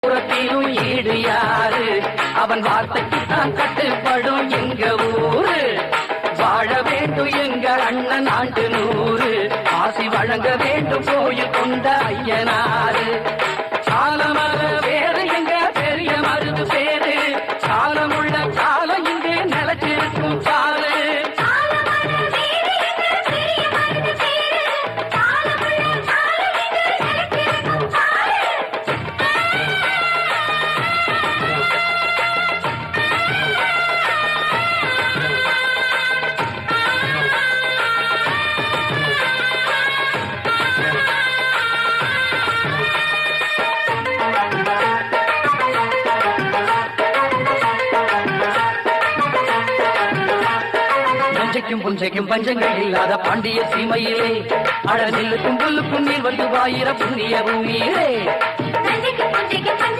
புறத்திலும் ஈடு யாரு? அவன் வார்த்தைக்கு தான் கட்டுப்படும் எங்க ஊரு. வாழ வேண்டும் எங்க அண்ணன் ஆண்டு நூறு. ஆசி வழங்க வேண்டும் கோயில் கொண்ட ஐயனாறு. நஞ்சைக்கும் புஞ்சைக்கும் பஞ்சங்கள் இல்லாத பாண்டிய சீமையிலே. அழ நெல்லுக்கும் புல்லுக்கும் நீர் வந்து வாயிர புண்ணிய பூமியிலே.